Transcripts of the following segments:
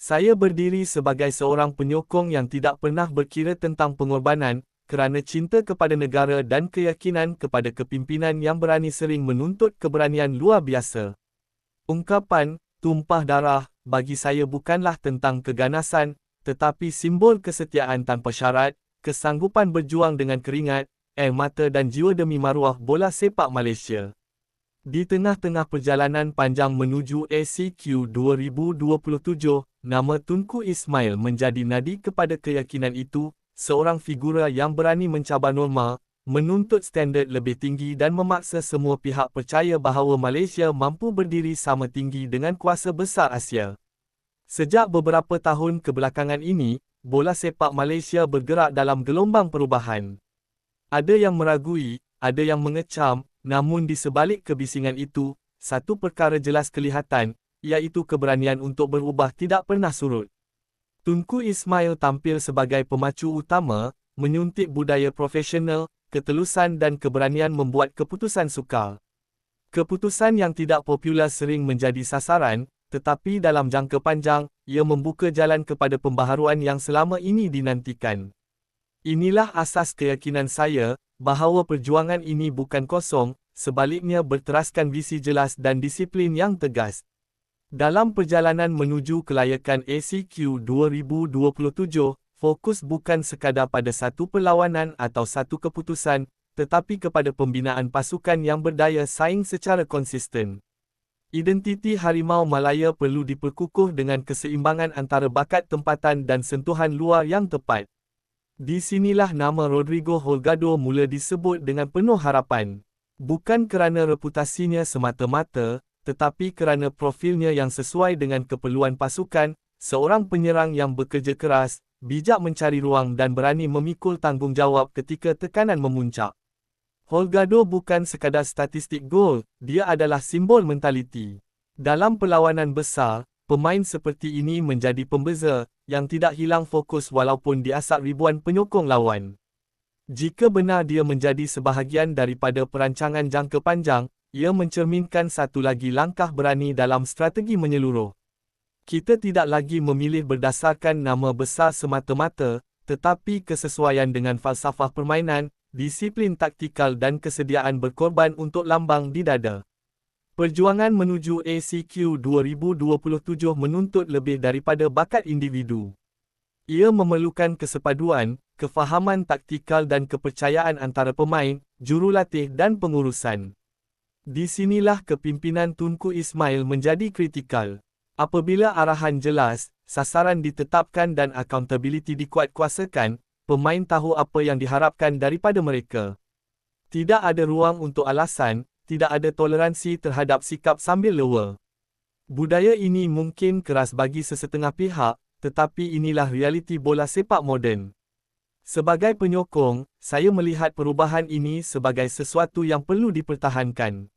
Saya berdiri sebagai seorang penyokong yang tidak pernah berkira tentang pengorbanan, kerana cinta kepada negara dan keyakinan kepada kepimpinan yang berani sering menuntut keberanian luar biasa. Ungkapan, tumpah darah, bagi saya bukanlah tentang keganasan, tetapi simbol kesetiaan tanpa syarat, kesanggupan berjuang dengan keringat, air mata dan jiwa demi maruah bola sepak Malaysia. Di tengah-tengah perjalanan panjang menuju ACQ 2027, nama Tunku Ismail menjadi nadi kepada keyakinan itu, seorang figura yang berani mencabar norma, menuntut standard lebih tinggi dan memaksa semua pihak percaya bahawa Malaysia mampu berdiri sama tinggi dengan kuasa besar Asia. Sejak beberapa tahun kebelakangan ini, bola sepak Malaysia bergerak dalam gelombang perubahan. Ada yang meragui, ada yang mengecam, namun di sebalik kebisingan itu, satu perkara jelas kelihatan, iaitu keberanian untuk berubah tidak pernah surut. Tunku Ismail tampil sebagai pemacu utama, menyuntik budaya profesional, ketelusan dan keberanian membuat keputusan sukar. Keputusan yang tidak popular sering menjadi sasaran, tetapi dalam jangka panjang, ia membuka jalan kepada pembaharuan yang selama ini dinantikan. Inilah asas keyakinan saya, bahawa perjuangan ini bukan kosong, sebaliknya berteraskan visi jelas dan disiplin yang tegas. Dalam perjalanan menuju kelayakan ACQ 2027, fokus bukan sekadar pada satu perlawanan atau satu keputusan, tetapi kepada pembinaan pasukan yang berdaya saing secara konsisten. Identiti Harimau Malaya perlu diperkukuh dengan keseimbangan antara bakat tempatan dan sentuhan luar yang tepat. Di sinilah nama Rodrigo Holgado mula disebut dengan penuh harapan. Bukan kerana reputasinya semata-mata, tetapi kerana profilnya yang sesuai dengan keperluan pasukan, seorang penyerang yang bekerja keras, bijak mencari ruang dan berani memikul tanggungjawab ketika tekanan memuncak. Holgado bukan sekadar statistik gol, dia adalah simbol mentaliti. Dalam perlawanan besar, pemain seperti ini menjadi pembeza, yang tidak hilang fokus walaupun diasak ribuan penyokong lawan. Jika benar dia menjadi sebahagian daripada perancangan jangka panjang, ia mencerminkan satu lagi langkah berani dalam strategi menyeluruh. Kita tidak lagi memilih berdasarkan nama besar semata-mata, tetapi kesesuaian dengan falsafah permainan, disiplin taktikal dan kesediaan berkorban untuk lambang di dada. Perjuangan menuju ACQ 2027 menuntut lebih daripada bakat individu. Ia memerlukan kesepaduan, kefahaman taktikal dan kepercayaan antara pemain, jurulatih dan pengurusan. Di sinilah kepimpinan Tunku Ismail menjadi kritikal. Apabila arahan jelas, sasaran ditetapkan dan accountability dikuatkuasakan, pemain tahu apa yang diharapkan daripada mereka. Tidak ada ruang untuk alasan, tidak ada toleransi terhadap sikap sambil lewa. Budaya ini mungkin keras bagi sesetengah pihak, tetapi inilah realiti bola sepak moden. Sebagai penyokong, saya melihat perubahan ini sebagai sesuatu yang perlu dipertahankan.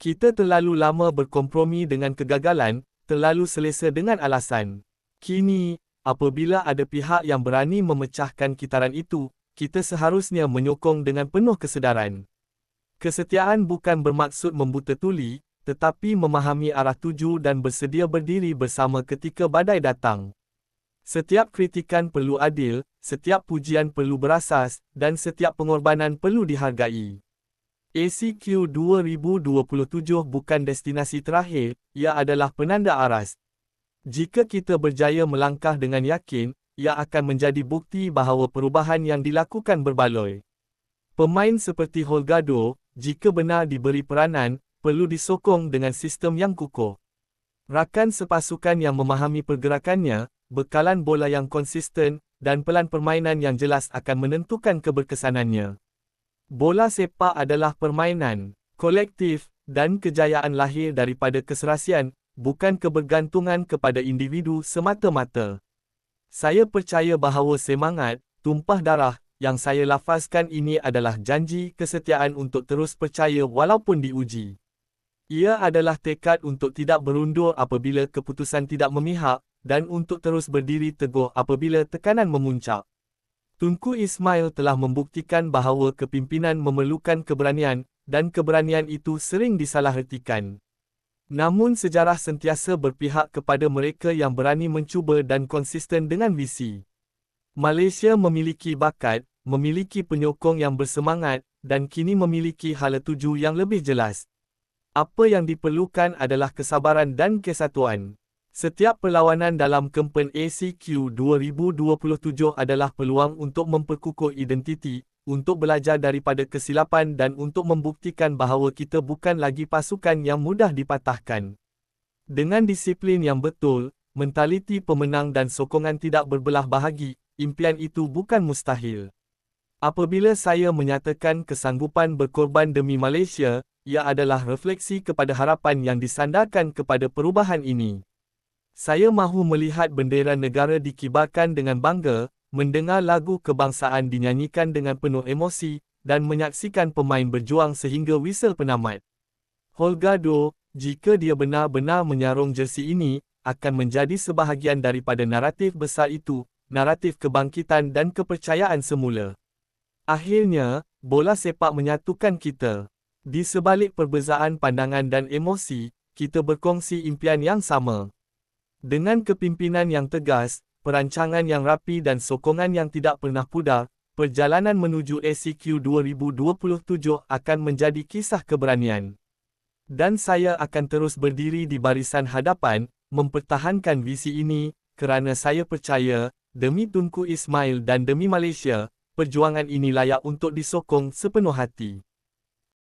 Kita terlalu lama berkompromi dengan kegagalan, terlalu selesa dengan alasan. Kini, apabila ada pihak yang berani memecahkan kitaran itu, kita seharusnya menyokong dengan penuh kesedaran. Kesetiaan bukan bermaksud membuta tuli, tetapi memahami arah tuju dan bersedia berdiri bersama ketika badai datang. Setiap kritikan perlu adil, setiap pujian perlu berasas, dan setiap pengorbanan perlu dihargai. ACQ 2027 bukan destinasi terakhir, ia adalah penanda aras. Jika kita berjaya melangkah dengan yakin, ia akan menjadi bukti bahawa perubahan yang dilakukan berbaloi. Pemain seperti Holgado, jika benar diberi peranan, perlu disokong dengan sistem yang kukuh. Rakan sepasukan yang memahami pergerakannya, bekalan bola yang konsisten, dan pelan permainan yang jelas akan menentukan keberkesanannya. Bola sepak adalah permainan, kolektif, dan kejayaan lahir daripada keserasian, bukan kebergantungan kepada individu semata-mata. Saya percaya bahawa semangat, tumpah darah, yang saya lafazkan ini adalah janji kesetiaan untuk terus percaya walaupun diuji. Ia adalah tekad untuk tidak berundur apabila keputusan tidak memihak, dan untuk terus berdiri teguh apabila tekanan memuncak. Tunku Ismail telah membuktikan bahawa kepimpinan memerlukan keberanian, dan keberanian itu sering disalahertikan. Namun sejarah sentiasa berpihak kepada mereka yang berani mencuba dan konsisten dengan visi. Malaysia memiliki bakat, memiliki penyokong yang bersemangat, dan kini memiliki hala tuju yang lebih jelas. Apa yang diperlukan adalah kesabaran dan kesatuan. Setiap perlawanan dalam kempen ACQ 2027 adalah peluang untuk memperkukuh identiti, untuk belajar daripada kesilapan dan untuk membuktikan bahawa kita bukan lagi pasukan yang mudah dipatahkan. Dengan disiplin yang betul, mentaliti pemenang dan sokongan tidak berbelah bahagi, impian itu bukan mustahil. Apabila saya menyatakan kesanggupan berkorban demi Malaysia, ia adalah refleksi kepada harapan yang disandarkan kepada perubahan ini. Saya mahu melihat bendera negara dikibarkan dengan bangga, mendengar lagu kebangsaan dinyanyikan dengan penuh emosi, dan menyaksikan pemain berjuang sehingga whistle penamat. Holga Do, jika dia benar-benar menyarung jersi ini, akan menjadi sebahagian daripada naratif besar itu, naratif kebangkitan dan kepercayaan semula. Akhirnya, bola sepak menyatukan kita. Di sebalik perbezaan pandangan dan emosi, kita berkongsi impian yang sama. Dengan kepimpinan yang tegas, perancangan yang rapi dan sokongan yang tidak pernah pudar, perjalanan menuju ACQ 2027 akan menjadi kisah keberanian. Dan saya akan terus berdiri di barisan hadapan, mempertahankan visi ini, kerana saya percaya, demi Tunku Ismail dan demi Malaysia, perjuangan ini layak untuk disokong sepenuh hati.